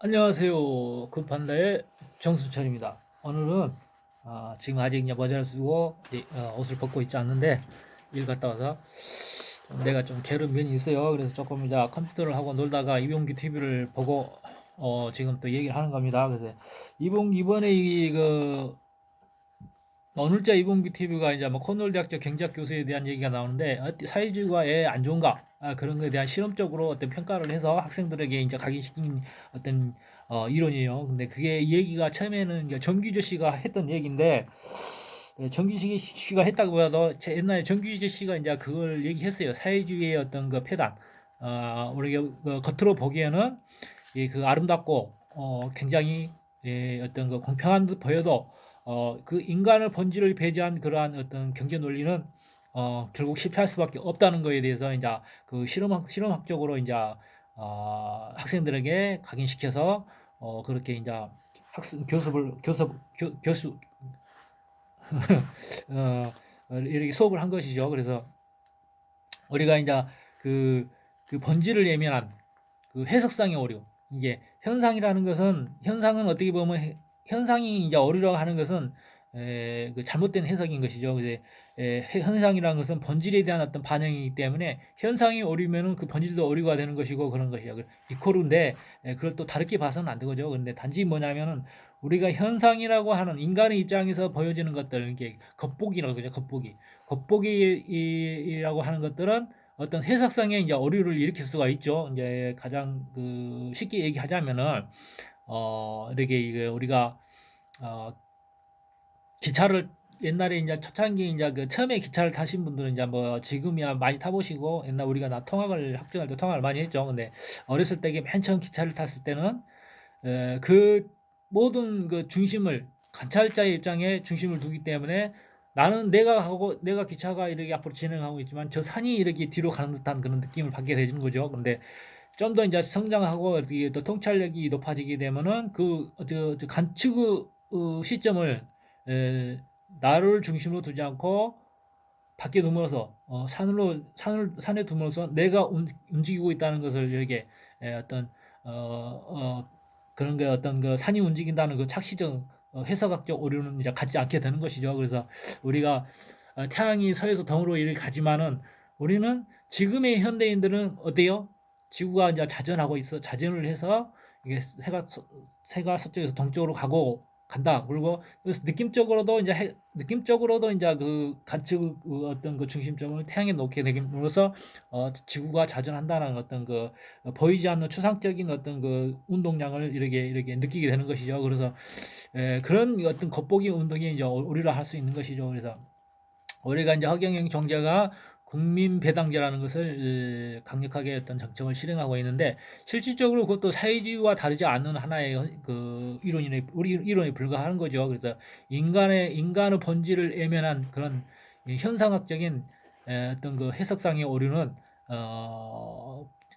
안녕하세요. 급한다의 정수철입니다. 오늘은 아, 지금 아직 이제 모자를 쓰고 어, 옷을 벗고 있지 않는데 일 갔다 와서 내가 좀 게으른 면이 있어요. 그래서 조금 이제 컴퓨터를 하고 놀다가 이봉기 TV를 보고 어, 지금 또 얘기를 하는 겁니다. 그래서 이봉 이번에 이그 오늘자 이봉기 TV가 이제 뭐 코널 대학교 경제학 교수에 대한 얘기가 나오는데 왜안 좋은가? 아, 그런 거에 대한 실험적으로 어떤 평가를 해서 학생들에게 이제 각인시킨 어떤 어, 이론이에요. 근데 그게 이 얘기가 처음에는 정규조 씨가 했던 얘기인데 예, 정규조 씨가 했다고 해도 제 옛날에 정규조 씨가 이제 그걸 얘기했어요. 사회주의의 어떤 그 폐단. 어, 우리가 그 겉으로 보기에는 이그 아름답고 어, 굉장히 예, 어떤 그 공평한 듯 보여도 어, 그 인간을 본질을 배제한 그러한 어떤 경제 논리는 어, 결국 실패할 수밖에 없다는 거에 대해서 이제 그 실험학 실험학적으로 이제 어, 학생들에게 각인시켜서 어, 그렇게 이제 학습 교습을 교섭 교, 교수 어, 이렇게 수업을 한 것이죠. 그래서 우리가 이제 그, 그 본질을 예면한 그 해석상의 오류 이게 현상이라는 것은 현상은 어떻게 보면 해- 현상이 이제 오류라고 하는 것은 에, 그 잘못된 해석인 것이죠. 그래서 에, 해- 현상이라는 것은 본질에 대한 어떤 반영이기 때문에 현상이 오류면은 그 본질도 오류가 되는 것이고 그런 것이죠. 그 이코르인데 에, 그걸 또 다르게 봐서는 안 되거죠. 근데 단지 뭐냐면은 우리가 현상이라고 하는 인간의 입장에서 보여지는 것들 이게 겉보기라고 그러죠. 겉보기. 겉보기라고 하는 것들은 어떤 해석상의 이제 오류를 일으킬 수가 있죠. 이제 가장 그 쉽게 얘기하자면은 어 이렇게 이게 우리가 어 기차를 옛날에 이제 초창기 이제 그 처음에 기차를 타신 분들은 이제 뭐 지금이야 많이 타보시고 옛날 우리가 나 통학을 학생할 때 통학을 많이 했죠. 근데 어렸을 때맨 처음 기차를 탔을 때는 에, 그 모든 그 중심을 관찰자의 입장에 중심을 두기 때문에 나는 내가 하고 내가 기차가 이렇게 앞으로 진행하고 있지만 저 산이 이렇게 뒤로 가는 듯한 그런 느낌을 받게 되는 거죠. 근데 좀 더 이제 성장하고 또 통찰력이 높아지게 되면은 그 관측의 어, 시점을 에, 나를 중심으로 두지 않고 밖에 두면서 어, 산으로 산을 산에 두면서 내가 움, 움직이고 있다는 것을 이렇게 에, 어떤 어, 어, 그런 게 어떤 그 산이 움직인다는 그 착시적 어, 해석학적 오류는 이제 갖지 않게 되는 것이죠. 그래서 우리가 어, 태양이 서에서 동으로 이렇게 가지만은 우리는 지금의 현대인들은 어때요? 지구가 이제 자전하고 있어 자전을 해서 이게 해가 서, 해가 서쪽에서 동쪽으로 가고 간다. 그리고 그래서 느낌적으로도 이제 해, 느낌적으로도 이제 그 관측 그 어떤 그 중심점을 태양에 놓게 됨으로써 어, 지구가 자전한다는 어떤 그 어, 보이지 않는 추상적인 어떤 그 운동량을 이렇게 이렇게 느끼게 되는 것이죠. 그래서 에, 그런 어떤 겉보기 운동이 이제 우리가 할수 있는 것이죠. 그래서 우리가 이제 허경영 총재가 국민 배당제라는 것을 강력하게 어떤 정책을 실행하고 있는데 실질적으로 그것도 사회주의와 다르지 않은 하나의 그 이론이 우리 이론에 불과한 거죠. 그래서 인간의 인간의 본질을 애면한 그런 현상학적인 어떤 그 해석상의 오류는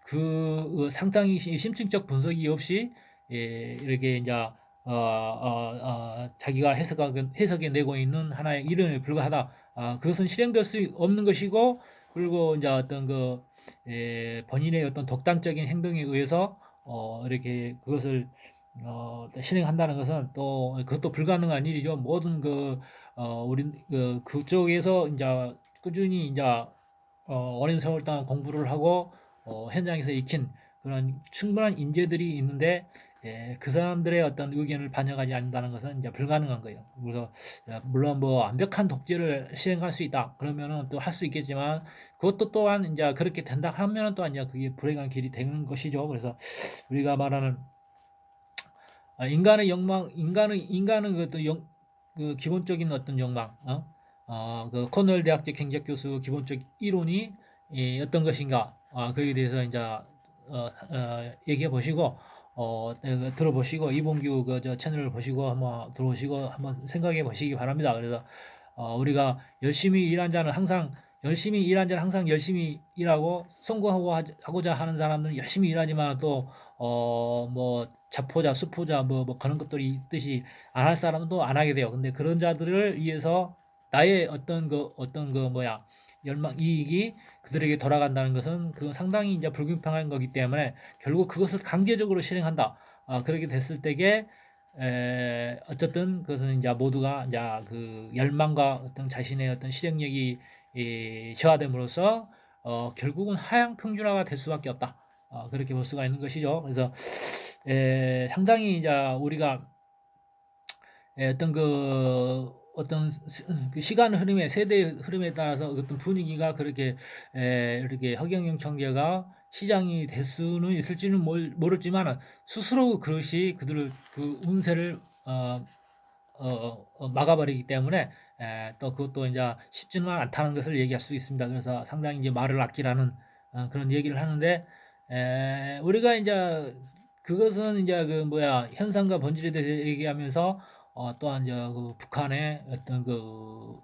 어그 상당히 심층적 분석이 없이 예, 이렇게 이제 어, 어, 어, 자기가 해석하게, 해석해 내고 있는 하나의 이론에 불과하다. 아, 그것은 실행될 수 없는 것이고, 그리고 이제 어떤 그, 에, 본인의 어떤 독단적인 행동에 의해서, 어, 이렇게 그것을, 어, 실행한다는 것은 또, 그것도 불가능한 일이죠. 모든 그, 어, 우리, 그, 그쪽에서 이제 꾸준히 이제, 어, 오랜 세월 동안 공부를 하고, 어, 현장에서 익힌 그런 충분한 인재들이 있는데, 예, 그 사람들의 어떤 의견을 반영하지 않는다는 것은 이제 불가능한 거예요. 그래서 물론 뭐 완벽한 독재를 시행할 수 있다. 그러면은 또 할 수 있겠지만 그것도 또한 이제 그렇게 된다 하면은 또 이제 그게 불행한 길이 되는 것이죠. 그래서 우리가 말하는 아, 인간의 욕망, 인간의 인간은 그것도 영, 그 기본적인 어떤 욕망, 어? 어, 그 코넬 대학교 경제학 교수 기본적 이론이 예, 어떤 것인가, 아, 거기에 대해서 이제 어, 어, 얘기해 보시고 어, 네, 그 들어보시고 이봉규 그저 채널을 보시고 한번 들어오시고 한번 생각해 보시기 바랍니다. 그래서 어, 우리가 열심히 일한 자는 항상 열심히 일한 자는 항상 열심히 일하고 성공하고 하고자 하는 사람들은 열심히 일하지만 또 어 뭐 자포자 수포자 뭐, 뭐 그런 것들이 있듯이 안 할 사람은 또 안 하게 돼요. 근데 그런 자들을 위해서 나의 어떤 그 어떤 그 뭐야 열망 이익이 그들에게 돌아간다는 것은 그건 상당히 이제 불공평한 거기 때문에 결국 그것을 강제적으로 실행한다. 아, 그렇게 됐을 때에 에, 어쨌든 그것은 이제 모두가 이제 그 열망과 어떤 자신의 어떤 실행력이 이, 저하됨으로써 어, 결국은 하향 평준화가 될 수밖에 없다. 어, 그렇게 볼 수가 있는 것이죠. 그래서 에, 상당히 이제 우리가 에, 어떤 그 어떤 시- 그 시간 흐름에 세대 흐름에 따라서 어떤 분위기가 그렇게 에, 이렇게 허경영 청계가 시장이 될 수는 있을지는 모르, 모르지만 스스로 그것이 그들을 그 운세를 어, 어, 어, 막아버리기 때문에 에, 또 그것도 이제 쉽지는 않다는 것을 얘기할 수 있습니다. 그래서 상당히 이제 말을 아끼라는 어, 그런 얘기를 하는데 에, 우리가 이제 그것은 이제 그 뭐야 현상과 본질에 대해서 얘기하면서 어, 또한 이제 그 북한의 어떤 그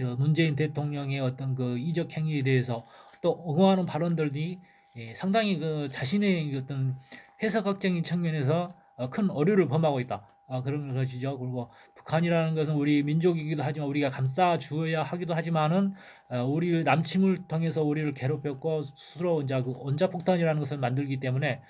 어, 문재인 대통령의 어떤 그 이적 행위에 대해서 또 옹호하는 발언들이 예, 상당히 그 자신의 어떤 해석학적인 측면에서 어, 큰 어려를 범하고 있다. 아, 그런 것이죠. 그리고 북한이라는 것은 우리 민족이기도 하지만 우리가 감싸 주어야 하기도 하지만은 어, 우리 남침을 통해서 우리를 괴롭혔고 스스로 이제 그 원자폭탄이라는 것을 만들기 때문에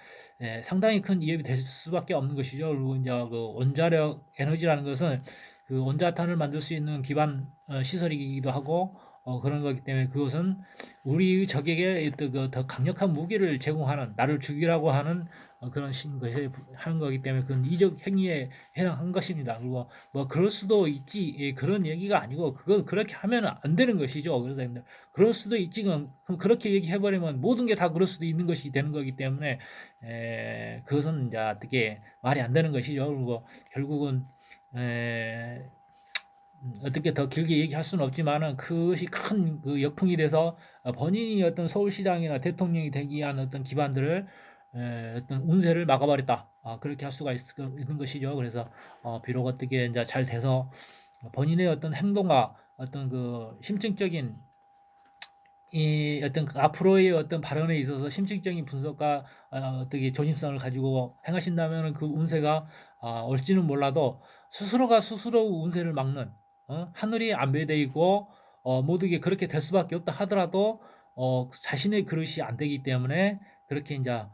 예, 상당히 큰 위협이 될 수밖에 없는 것이죠. 그리고 이제 그 원자력 에너지라는 것은 그 원자탄을 만들 수 있는 기반 어, 시설이기도 하고 어, 그런 거기 때문에 그것은 우리 적에게 어떤 그더 강력한 무기를 제공하는 나를 죽이라고 하는 어, 그런 신 것에 하는 거기 때문에 그건 이적 행위에 해당한 것입니다. 그리고 뭐 그럴 수도 있지 예, 그런 얘기가 아니고 그거 그렇게 하면 안 되는 것이죠. 그래서 그럴 수도 있지 그럼 그렇게 얘기해 버리면 모든 게 다 그럴 수도 있는 것이 되는 거기 때문에 에, 그것은 이제 어떻게 말이 안 되는 것이죠. 그리고 결국은 에, 음, 어떻게 더 길게 얘기할 수는 없지만은 그것이 큰 그 역풍이 돼서 어, 본인이 어떤 서울시장이나 대통령이 되기 위한 어떤 기반들을 에, 어떤 운세를 막아버렸다. 아, 그렇게 할 수가 있, 는 것이죠. 그래서 어, 비록 어떻게 이제 잘 돼서 본인의 어떤 행동과 어떤 그 심층적인 이 어떤 그 앞으로의 어떤 발언에 있어서 심층적인 분석과 어, 어떻게 조심성을 가지고 행하신다면 그 운세가 아, 올지는 몰라도 스스로가 스스로 운세를 막는 어? 하늘이 안배되어 있고 어, 모두게 그렇게 될 수밖에 없다 하더라도 어, 자신의 그릇이 안 되기 때문에 그렇게 이제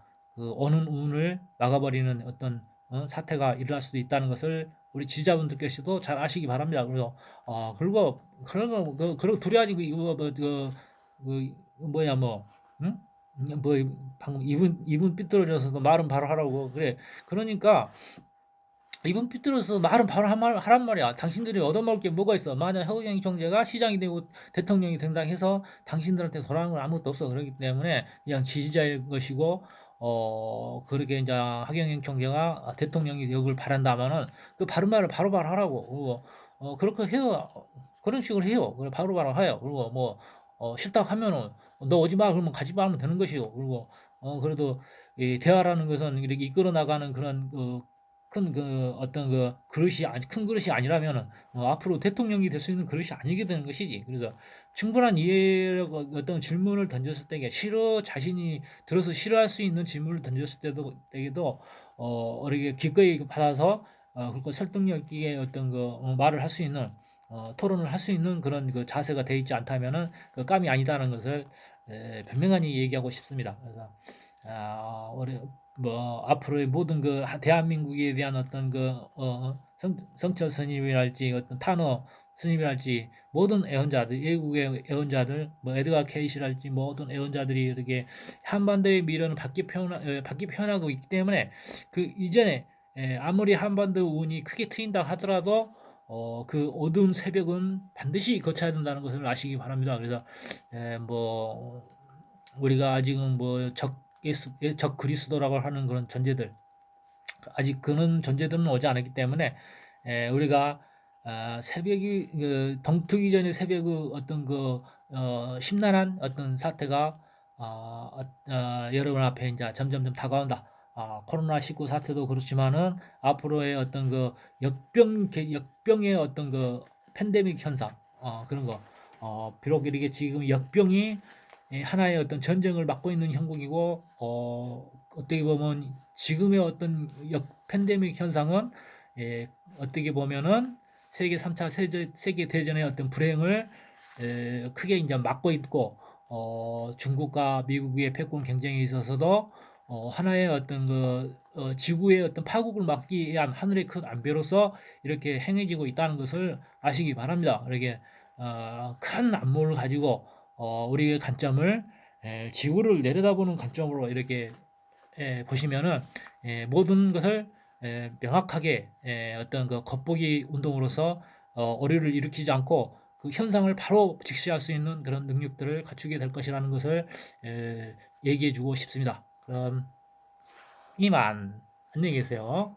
그 오는 운을 막아버리는 어떤 어, 사태가 일어날 수도 있다는 것을 우리 지자분들께서도 잘 아시기 바랍니다. 그래서 어, 그리고 그런 거 그, 그런 두려워하지 그 이거 뭐, 그, 그 뭐야 뭐 응? 뭐 방금 이분 이분 삐뚤어져서 말은 바로 하라고 그래 그러니까 이분 삐뚤어서 말은 바로 한 말, 하란 말이야. 당신들이 얻어먹을 게 뭐가 있어? 만약 허경영 총재가 시장이 되고 대통령이 된다 해서 당신들한테 돌아오는 건 아무것도 없어. 그렇기 때문에 그냥 지지자일 것이고, 어, 그렇게 이제 하경영 총재가 대통령이 되길 바란다면은 그 바른 말을 바로바로 하라고. 그리고, 어, 그렇게 해요. 그런 식으로 해요. 그래, 바로바로 해요. 그리고 뭐, 어, 싫다고 하면은 너 오지 마. 그러면 가지 마 하면 되는 것이고. 그리고, 어, 그래도 이 대화라는 것은 이렇게 이끌어 나가는 그런 그 큰 그 어떤 그 그릇이 아니 큰 그릇이 아니라면은 어, 앞으로 대통령이 될 수 있는 그릇이 아니게 되는 것이지. 그래서 충분한 이해력 어떤 질문을 던졌을 때에 싫어 자신이 들어서 싫어할 수 있는 질문을 던졌을 때도 때에도 어 이렇게 기꺼이 받아서 어 그리고 설득력 있게 어떤 그 어, 말을 할 수 있는 어, 토론을 할 수 있는 그런 그 자세가 돼 있지 않다면은 그 감이 아니다는 것을 에, 분명하게 얘기하고 싶습니다. 그래서 아, 우리 뭐 앞으로의 모든 그 하- 대한민국에 대한 어떤 그 어, 성, 성철 스님이랄지 어떤 탄호 스님이랄지 모든 애언자들 외국의 애언자들 뭐 에드가 케이시랄지 모든 애언자들이 이렇게 한반도의 미래는 바뀌 표현 에, 바뀌 표현하고 있기 때문에 그 이전에 에, 아무리 한반도 운이 크게 트인다 하더라도 어, 그 어두운 새벽은 반드시 거쳐야 된다는 것을 아시기 바랍니다. 그래서 에, 뭐 우리가 아직은 뭐적 예수, 예, 적 그리스도라고 하는 그런 존재들 아직 그런 존재들은 오지 않았기 때문에 에, 우리가 아, 새벽이 그 동트기 전에 새벽의 어떤 그 어, 심란한 어떤 사태가 어, 어, 여러분 앞에 이제 점점점 다가온다. 아, 코로나 19 사태도 그렇지만은 앞으로의 어떤 그 역병 역병의 어떤 그 팬데믹 현상 어, 그런 거 어, 비록 이렇게 지금 역병이 예, 하나의 어떤 전쟁을 맡고 있는 형국이고 어, 어떻게 보면 지금의 어떤 역 팬데믹 현상은 예, 어떻게 보면은 세계 3차 세계, 세계 대전의 어떤 불행을 에, 크게 이제 막고 있고 어, 중국과 미국의 패권 경쟁에 있어서도 어, 하나의 어떤 그 어, 지구의 어떤 파국을 막기 위한 하늘의 큰 안배로서 이렇게 행해지고 있다는 것을 아시기 바랍니다. 이렇게 어, 큰 안목을 가지고 어, 우리의 관점을 에, 지구를 내려다보는 관점으로 이렇게 에, 보시면은 에, 모든 것을 에, 명확하게 에, 어떤 그 겉보기 운동으로서 어, 오류를 일으키지 않고 그 현상을 바로 직시할 수 있는 그런 능력들을 갖추게 될 것이라는 것을 에, 얘기해 주고 싶습니다. 그럼 이만 안녕히 계세요.